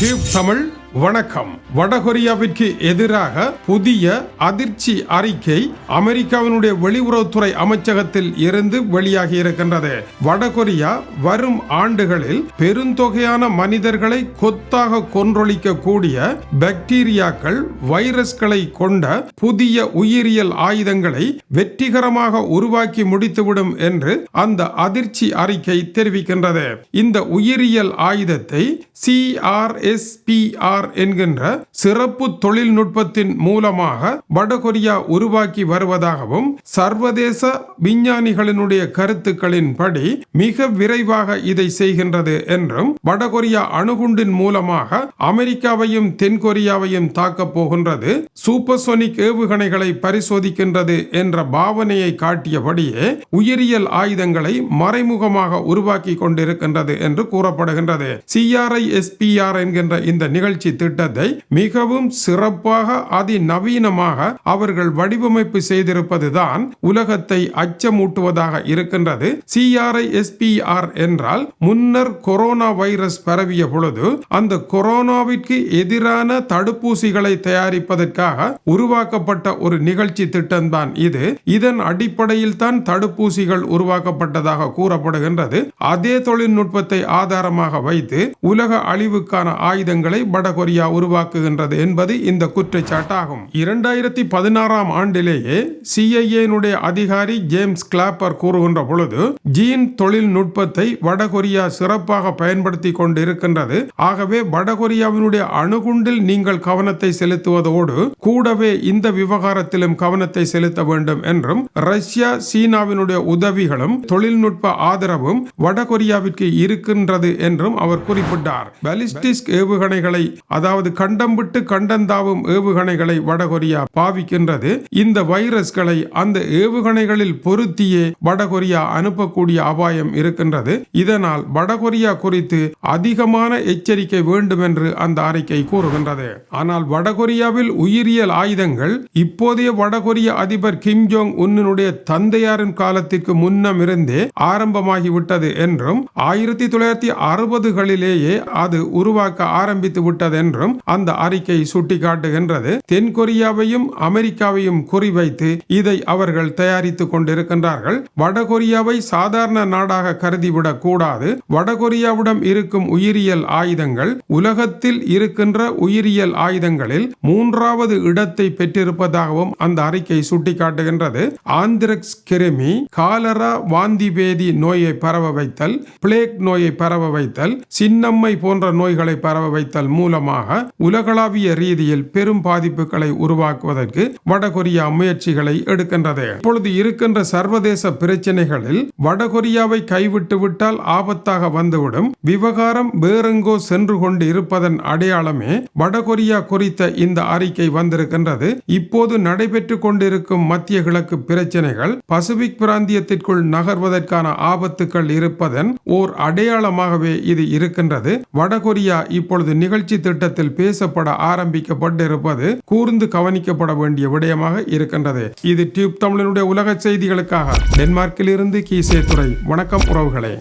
Tube Tamil வணக்கம். வடகொரியாவிற்கு எதிராக புதிய அதிர்ச்சி அறிக்கை அமெரிக்காவினுடைய வெளியுறவுத்துறை அமைச்சகத்தில் இருந்து வெளியாகி இருக்கின்றது. வடகொரியா வரும் ஆண்டுகளில் பெருந்தொகையான மனிதர்களை கொத்தாக கொன்றொழிக்க கூடிய பாக்டீரியாக்கள் வைரஸ்களை கொண்ட புதிய உயிரியல் ஆயுதங்களை வெற்றிகரமாக உருவாக்கி முடித்துவிடும் என்று அந்த அதிர்ச்சி அறிக்கை தெரிவிக்கின்றது. இந்த உயிரியல் ஆயுதத்தை சிஆர்எஸ்பிஆர் என்கின்ற சிறப்பு தொழில்நுட்பத்தின் மூலமாக வடகொரியா உருவாக்கி வருவதாகவும் சர்வதேச விஞ்ஞானிகளினுடைய கருத்துக்களின்படி மிக விரைவாக இதை செய்கின்றது என்றும் வடகொரியா அணுகுண்டின் மூலமாக அமெரிக்காவையும் தென்கொரியாவையும் தாக்கப் போகின்றது சூப்பர்சோனிக் ஏவுகணைகளை பரிசோதிக்கின்றது என்ற பாவனையை காட்டியபடியே உயிரியல் ஆயுதங்களை மறைமுகமாக உருவாக்கி கொண்டிருக்கின்றது என்று கூறப்படுகின்றது. சிஆர்ஐ எஸ்பிஆர் என்கின்ற இந்த நிகழ்ச்சி பயிற்சி திட்டத்தை மிகவும் சிறப்பாக அதிநவீனமாக அவர்கள் வடிவமைப்பு செய்திருப்பதுதான் உலகத்தை அச்சமூட்டுவதாக இருக்கின்றது. சிஆர்ஐ எஸ்பிஆர் என்றால் முன்னர் கொரோனா வைரஸ் பரவிய பொழுது அந்த கொரோனாவிற்கு எதிரான தடுப்பூசிகளை தயாரிப்பதற்காக உருவாக்கப்பட்ட ஒரு நிகழ்ச்சி திட்டம்தான் இது. இதன் அடிப்படையில் தான் தடுப்பூசிகள் உருவாக்கப்பட்டதாக கூறப்படுகின்றது. அதே தொழில்நுட்பத்தை ஆதாரமாக வைத்து உலக அழிவுக்கான ஆயுதங்களை வடகொரியா கொரியா உருவாக்குகின்றது என்பது இந்த குற்றச்சாட்டாகும். இரண்டாயிரத்தி பதினாறாம் ஆண்டிலேயே சிஐஏனுடைய அதிகாரி ஜேம்ஸ் கிளாப்பர் கூறுகின்ற பொழுது ஜீன் தொழில்நுட்பத்தை வடகொரியா சிறப்பாக பயன்படுத்தி கொண்டிருக்கின்றது. ஆகவே வடகொரியாவினுடைய அணுகுண்டில் நீங்கள் கவனத்தை செலுத்துவதோடு கூடவே இந்த விவகாரத்திலும் கவனத்தை செலுத்த வேண்டும் என்றும் ரஷ்யா சீனாவினுடைய உதவிகளும் தொழில்நுட்ப ஆதரவும் வடகொரியாவிற்கு இருக்கின்றது என்றும் அவர் குறிப்பிட்டார். பாலிஸ்டிக் ஏவுகணைகளை அதாவது கண்டம் விட்டு கண்டந்தாவும் ஏவுகணைகளை வடகொரியா பாவிக்கின்றது. இந்த வைரஸ்களை அந்த ஏவுகணைகளில் பொருத்தியே வடகொரியா அனுப்பக்கூடிய அபாயம் இருக்கின்றது. இதனால் வடகொரியா குறித்து அதிகமான எச்சரிக்கை வேண்டும் என்று அந்த அறிக்கை கூறுகின்றது. ஆனால் வடகொரியாவில் உயிரியல் ஆயுதங்கள் இப்போதைய வடகொரிய அதிபர் கிம் ஜோங் உன்னுடைய தந்தையாரின் காலத்திற்கு முன்னம் இருந்தே ஆரம்பமாகிவிட்டது என்றும் ஆயிரத்தி தொள்ளாயிரத்தி அறுபதுகளிலேயே அது உருவாக்க ஆரம்பித்து விட்டது என்றும் அந்த அறிக்கை சுட்டிக்காட்டுகின்றது. தென்கொரியாவையும் அமெரிக்காவையும் குறிவைத்து இதை அவர்கள் தயாரித்துக் கொண்டிருக்கின்றார்கள். வடகொரியாவை சாதாரண நாடாக கருதிவிடக் கூடாது. வடகொரியாவிடம் இருக்கும் உயிரியல் ஆயுதங்கள் உலகத்தில் இருக்கின்ற உயிரியல் ஆயுதங்களில் மூன்றாவது இடத்தை பெற்றிருப்பதாகவும் அந்த அறிக்கை சுட்டிக்காட்டுகின்றது. ஆந்திரக்ஸ் கிருமி காலரா வாந்திபேதி நோயை பரவ வைத்தல் பிளேக் நோயை பரவ வைத்தல் சின்னம்மை போன்ற நோய்களை பரவ வைத்தல் மூலமாக உலகளாவிய ரீதியில் பெரும் பாதிப்புகளை உருவாக்குவதற்கு வடகொரியா முயற்சிகளை எடுக்கின்றது. இப்பொழுது இருக்கின்ற சர்வதேச பிரச்சனைகளில் வடகொரியாவை கைவிட்டு விட்டால் ஆபத்தாக வந்துவிடும். விவகாரம் வேறெங்கோ சென்று கொண்டு இருப்பதன் அடையாளமே வடகொரியா குறித்த இந்த அறிக்கை வந்திருக்கின்றது. இப்போது நடைபெற்றுக் கொண்டிருக்கும் மத்திய கிழக்கு பிரச்சனைகள் பசிபிக் பிராந்தியத்திற்குள் நகர்வதற்கான ஆபத்துக்கள் இருப்பதன் ஓர் அடையாளமாகவே இது இருக்கின்றது. வடகொரியா இப்பொழுது நிகழ்ச்சி திட்டம் திட்டத்தில் பேசப்பட ஆரம்பிக்கப்பட்டிருப்பது கூர்ந்து கவனிக்கப்பட வேண்டிய விடயமாக இருக்கின்றது. இது டியூப் தமிழனுடைய உலக செய்திகளுக்காக. டென்மார்க்கில் இருந்து கீசே துறை வணக்கம் உறவுகளே.